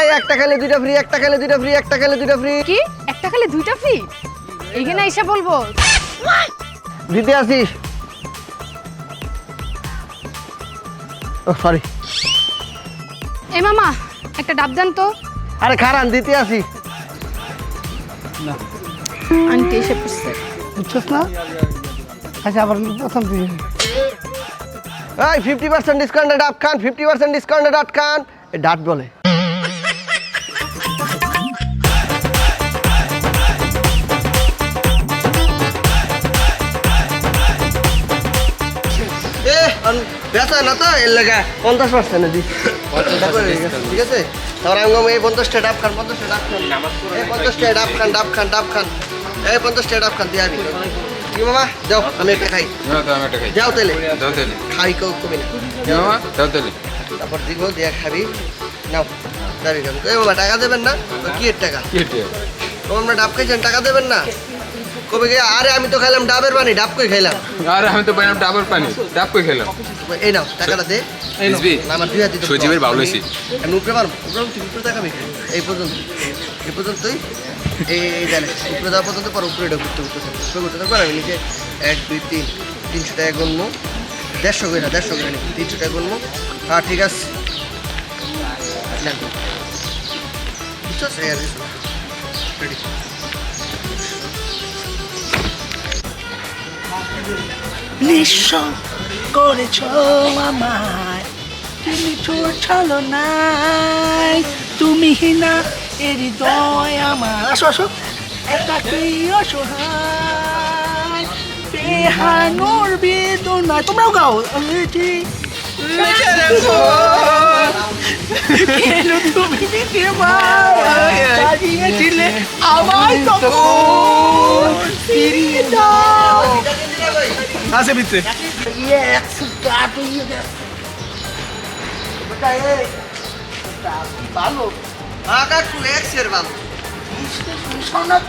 এই একটা খেলে দুইটা ফ্রি একটা খেলে দুইটা ফ্রি একটা খেলে দুইটা ফ্রি কি? একটা খেলে দুইটা ফ্রি এখানে এসে বলব। দিতে আসিস। ও সরি এ মামা একটা ডাব দেন তো। আরে খারান দিতে আসি আন্টি এসে পড়ছে বুঝছস না? আচ্ছা আবার প্রথম তুই এই ফিফটি পার্সেন্ট ডিসকাউন্টে ডাব খান ফিফটি পার্সেন্ট ডিসকাউন্টে ডাট খান। এ ডাট বলে। বেচা না তো এর লেগে পঞ্চাশ পার্সেন্ট দিস ঠিক আছে? তারপর আমি এই পঞ্চাশটা ডাব খান পঞ্চাশটা ডাব খান। এই পঞ্চাশটা ডাব খান ডাব খান ডাব খান। এই পঞ্চাশটা ডাব খান দিয়ে আমি কি মামা? যাও আমি একটা খাই। যাও তাহলে। খাই কেউ কমি না। তারপর দিব দিয়ে খাবি। নাও খাবি। এই বাবা টাকা দেবেন না? কি এর টাকা? আমরা ডাব খাইছেন টাকা দেবেন না? কবে গিয়ে? আরে আমি তো খাইলাম ডাবের পানি ডাব কই খাইলাম? আরে আমি তো পাইলাম ডাবের পানি ডাব কই খেলাম এই নাও টাকাটা দে। না, আমার দুই হাতে তো সজীবের বাউল হইছি। আমি উপরে পারব উপরে উপরে দেখাবি এই পর্যন্ত এই পর্যন্তই। এই জানে উপরে যাওয়া পর্যন্ত পর উপরে ঢুকতে উঠতে উপরে ঘুরতে থাকব আর আমি নিচে এক দুই তিন তিনশো টাকা গুনবো। দেড়শো করে না দেড়শো করে নিই তিনশো টাকা গুনবো। হ্যাঁ ঠিক আছে। নেন। নিঃস্ব করেছ আমায়। তুমি তোর ছলো নাই তুমি হিনা, এর হৃদয় আমার। আসো আসো। একাকি অসহায়, বেহানোর বেদনায়। তোমরাও গাও। এটি তুমি দিতে পারিয়েছিলে আমায় তখন ফিরিয়ে দাও। আছে ভিতরে। কি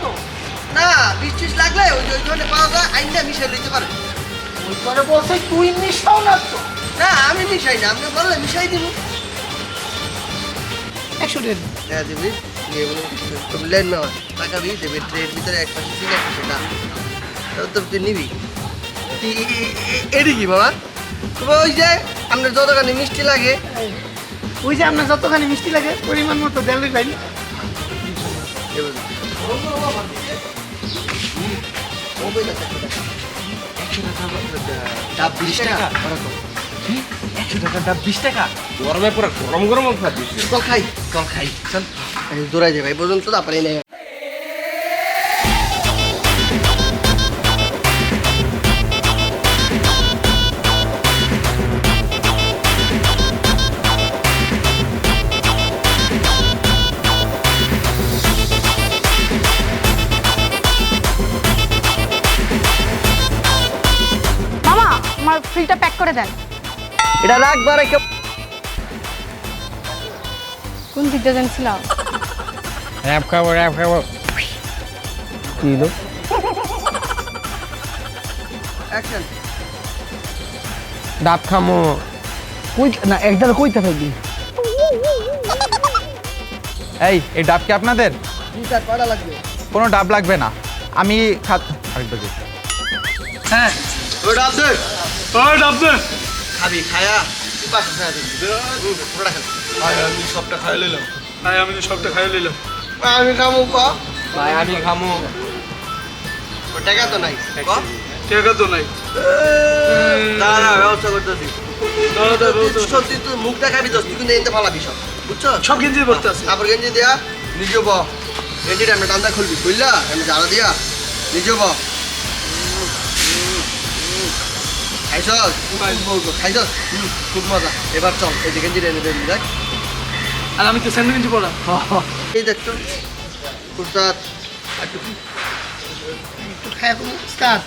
তো না লাগলে ওই যে পাওয়া যায় আইনটা মিশে দিতে পারে ওই করে বলছে তুই মিশাও না তো না আমি মিশাই না আপনি বললে মিশাই দিব। একশো দেড় হ্যাঁ দিবি। তুমি টাকা দেবে ট্রেনের ভিতরে এক পাশে তাহলে তো তুই নিবি। তুই এ- এ- এ- এডি কি বাবা? তবে ওই যে আপনার যতখানি মিষ্টি লাগে। ওই যে আপনার যতখানি মিষ্টি লাগে পরিমাণ মতো ডাব বিশ টাকা। একশো টাকার ডাব বিশ টাকা। গরমে পুরো গরম গরম দিচ্ছে চল খাই। চল খাই চল। দৌড়াই যাবে এই পর্যন্ত তারপরে নেই। আমার ফ্রিটা প্যাক করে দেন। এটা রাখবার রেখে কোন দিকটা জানছিলাম? র্যাপ খাব র্যাপ খাব। কি হলো? ডাব খামো। কই না একদার কইতে থাকবি এই এই ডাব কি আপনাদের? কোনো ডাব লাগবে না। আমি খাত আরেকবার। হ্যাঁ। ওই ডাব দে। ওই ডাব দে খাবি খায়া। তুই পাশে খায়া দে হুম, পুরোটা খা। আমি সবটা খাই লইলাম। আমি তো সবটা খাই লইলাম। আমি খামু ক? ভাই আমি খামো। ও টাকা তো নাই। ক? টাকা তো নাই। দাঁড়া ব্যবস্থা করতেছি। সত্যি তুই মুখ দেখাবি দোস্ত তুই কিন্তু এনতে পালাবি সব। বুঝছ? সব গেঞ্জি ভরতে আছে। তারপর গেঞ্জি দেয়া নিজে ব। গেঞ্জিটা আমরা টান্দা খুলবি বুঝলা? আমি জানা দিয়া নিজে ব। খাইছস? হুম, খুব মজা। এবার চল এই যে গেঞ্জিটা এনে দেবি দেখ। আর আমি তো স্যান্ডো গেঞ্জি পরা এই দেখছ কুর্তা একটু খাই উস্তাদ।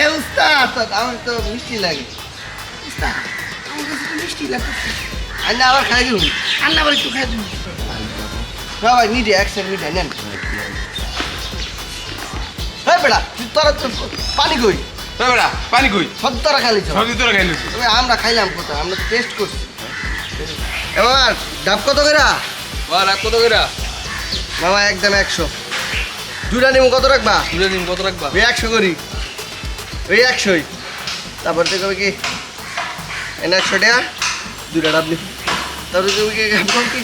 এ উস্তাদ আমার তো মিষ্টি লাগে। উস্তাদ আমার কাছে তো মিষ্টি লাগছে আর না আবার খাই দিবি। রান্না করে একটু খাই দিন না ভাই মিডিয়া একশো মিডিয়া নেন। হ্যাঁ বেড়া তোরা তো পানি কই? বেড়া পানি কই? সব তোরা খালি সবজি তোরা খাইলিস তবে আমরা খাইলাম কোথায়? আমরা টেস্ট করছি। এ মামা ডাব কত করে বা রাখ কত করে মামা একদম একশো। দুটা নিমু কত রাখবা? তুলে দিন কত রাখবা? ওই একশো করি। ওই একশোই। তারপর কবে কি? এনে একশো টাকা। দুটা ডাব নি। তারপরে তুমি কি কি?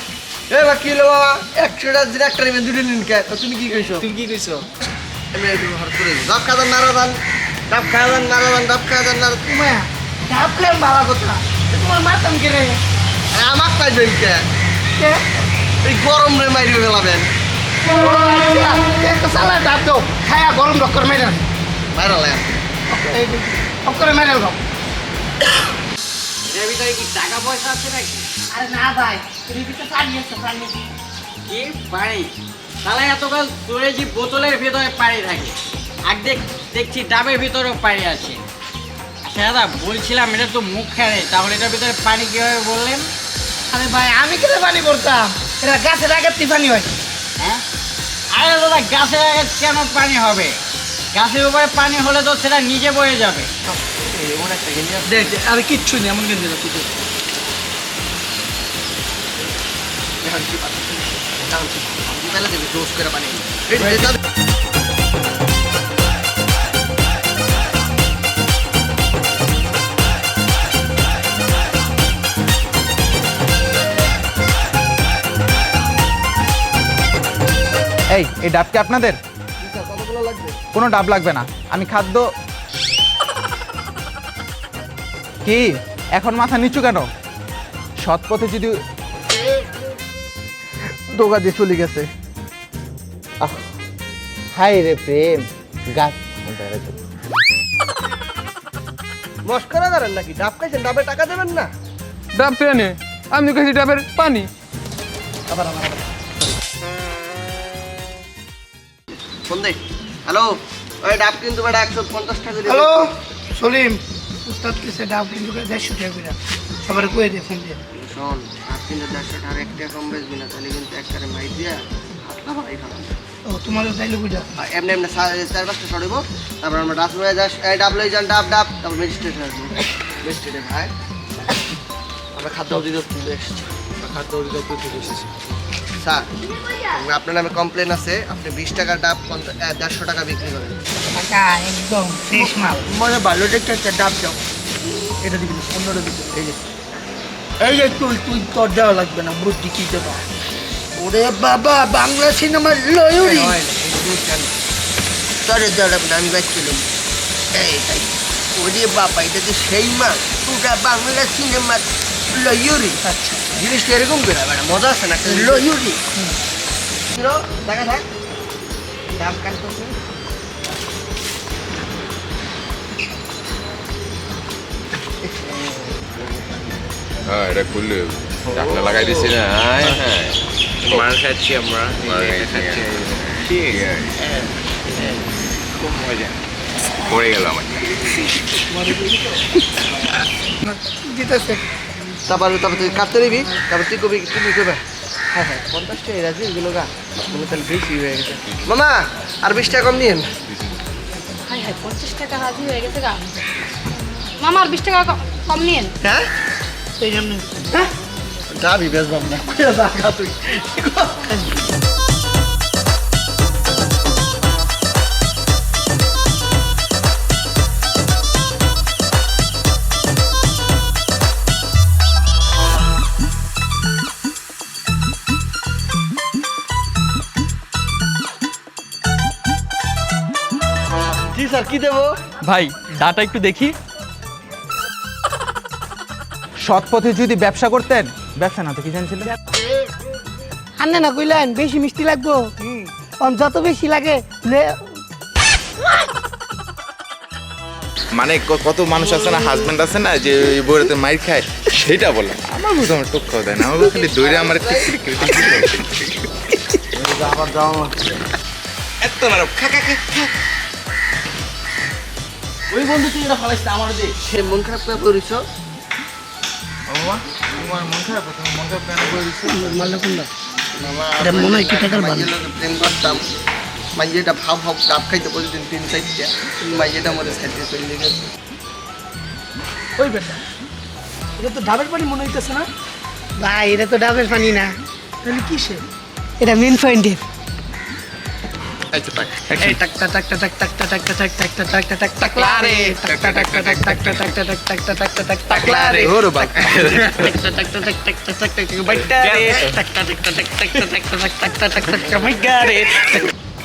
এ বা কি হলো বাবা একশো টাকা দিন একটা নেবেন দুটো নিন কে তুমি কি কইছো? তুমি কি কইছো? আমি একটু হর করে। ডাব খাওয়া নাড়া দান ডাব খাওয়া দান নাড়া দান ডাব খাওয়া দান নাড়া তোমার ডাব খাই ভালো কথা তোমার মাতাম কে রে আমার পাইবেন কে কে এই গরম রে মাইরে ফেলাবেন একটা সালা ডাব দাও খায়া গরম ডক্কর মেরে মাইরালেন ডক্করে মেরে দাও এর ভিতরে কি টাকা পয়সা আছে নাকি আরে না ভাই, তুমি ভিতরে পানি আছে পানি কি পানি তাহলে এতকাল যে বোতলের ভিতরে পানি থাকে আর দেখ দেখছি ডাবের ভিতরেও পানি আছে আচ্ছা দাদা বলছিলাম এটা তো মুখ খেয়ে তাহলে এটার ভিতরে পানি কীভাবে বললেন আরে ভাই আমি কেন পানি ভরতাম এটা গাছের আগে পানি হয় হ্যাঁ আরে দাদা গাছের আগে কেন পানি হবে গাছের উপরে পানি হলে তো সেটা নিজে বয়ে যাবে দেখ আরে কিচ্ছু নেই এমন গেঞ্জি তুই বেলা দেবে জোস করে পানি এই যে দাদা এই এই ডাব কি আপনাদের? কতগুলো লাগবে কোনো ডাব লাগবে না। আমি খাদ্য কি? এখন মাথা নিচু কেন? সৎ পথে যদি দোকা দিয়ে চলে গেছে। হাই রে প্রেম। গাছ মস্করা করেন নাকি? ডাব খাইছেন ডাবে টাকা দেবেন না? ডাব এনে আমি কাছে ডাবের পানি। আবার আবার আবার। ফোন দে হ্যালো? ওই ডাব কিন্তু বেটা একশো পঞ্চাশ টাকা করে হ্যালো? সলিম উস্তাদ কিসে ডাব কিন্তু দেড়শো টাকা করে? সবার কয়ে দে ফোন দিয়ে। শোন ডাব কিন্তু দেড়শো টাকা এক টাকা কম বেচবি না তাহলে কিন্তু একটারে মাই দিয়া ও তোমার তাইলে বুঝা আর এমনি এমনি চার পাঁচটা সরিব তারপর আমরা ডাব লয়ে যাস ডাব লয়ে যান ডাব ডাব। তারপর ম্যাজিস্ট্রেট আসব। ম্যাজিস্ট্রেটে ভাই। আমরা খাদ্য অধিদপ্তর থেকে এসেছি। খাদ্য অধিদপ্তর থেকে এসেছি। স্যার আপনার নামে কমপ্লেন আছে আপনি বিশ টাকা ডাব দেড়শো টাকা বিক্রি করেন। একদম ফ্রেশ মাল। ভালো একটা ডাব দাও। এটা দিবি এই যে এই যে তুই তুই তোর দেওয়া লাগবে না বুদ্ধি কি দেবা? ওরে বাবা বাংলা সিনেমার লয়ুরি। তরে দাঁড়াব না আমি বাইছিলাম এই তাই ওরে বাবা এটা তো সেই মাছ পুরা বাংলা সিনেমার লয়ুরি। আচ্ছা জিনিসটা এরকম করে বেড়া মজা আছে না লয়ুরি। দেখা থাক হ্যাঁ এটা খুললে। লাগাই দিছি না হ্যাঁ হ্যাঁ মার খাচ্ছি আমরা ঠিক আছে খুব মজা পড়ে গেল আমার দিতেছে। তারপরে তারপর তুই কাটতে নিবি? তারপর তুই কবি তুমি কবে হ্যাঁ হ্যাঁ পঞ্চাশ টাকা রাজি এগুলো গা। মনে তাহলে বেশি হয়ে গেছে। মামা আর বিশ টাকা কম নিয়েন। হাই হাই পঞ্চাশ টাকা রাজি হয়ে গেছে গা। মামা আর বিশ টাকা কম নিয়েন। হ্যাঁ? সেই জন্য। যাবি বেশ বাবু না দেখা তুই জি স্যার কি দেবো? ভাই ডাটা একটু দেখি। সৎ পথে যদি ব্যবসা করতেন ব্যবসা না তো কি জানছিলেন আনে না কইলেন বেশি মিষ্টি লাগবো। অন যত বেশি লাগে মানে কত মানুষ আছে না হাজবেন্ড আছে না যে ওই বউরাতে মাইর খায় সেটা বললাম আমার বুঝে আমার টোক্কাও দেয় না আমার খালি দৌড়ে আমার যাও এত নরম খা খা খা খা। ওই বন্ধু তুই এটা ফলাইস আমার দে। সে মন খারাপ করে পড়িস বাবা, তোমার মন খারাপ? তোমার মন খারাপ কেন করে দিছো? মারলে এটা মনে হয় কি টাকার বান? প্রেম করতাম। মাইয়েটা ভাব খাইতে প্রতিদিন তিন চারটা। মাইয়েটা মধ্যে সাইডে চলে গেছে। ওই বেটা এটা তো ডাবের পানি মনে হইতেছে না? ভাই এটা তো ডাবের পানি না। তাহলে কিসের? এটা মেন পয়েন্টের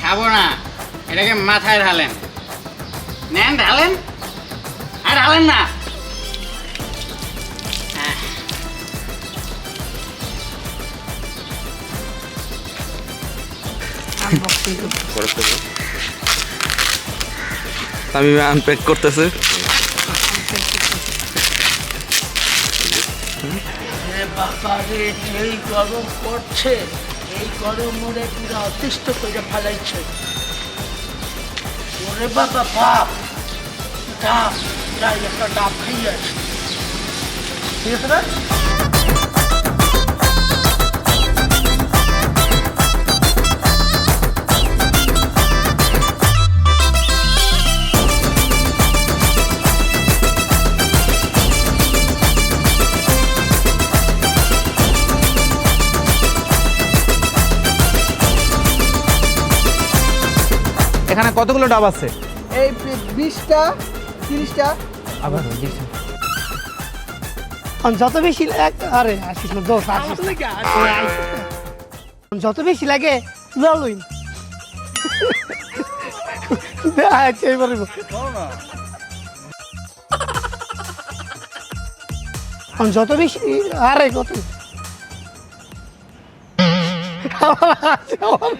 খাব না এটাকে মাথায় ঢালেন নেন ঢালেন আর ঢালেন না আমি আনপ্যাক করতেছে। রে বাবা রে এই গরম পড়ছে। এই গরম ওরে পুরো অতিষ্ঠ করে ফেলাইছে। ওরে বাবা, বাপ! ডাব যাই একটা ডাব ঠিক আছে এখানে কতগুলো ডাব আছে? এই বিশটা তিরিশটা। আবার যত বেশি লাগে আরে আসিস না দোষ আসিস যত বেশি লাগে লই আচ্ছা যত বেশি আরে কত? আমার আছে, আমার-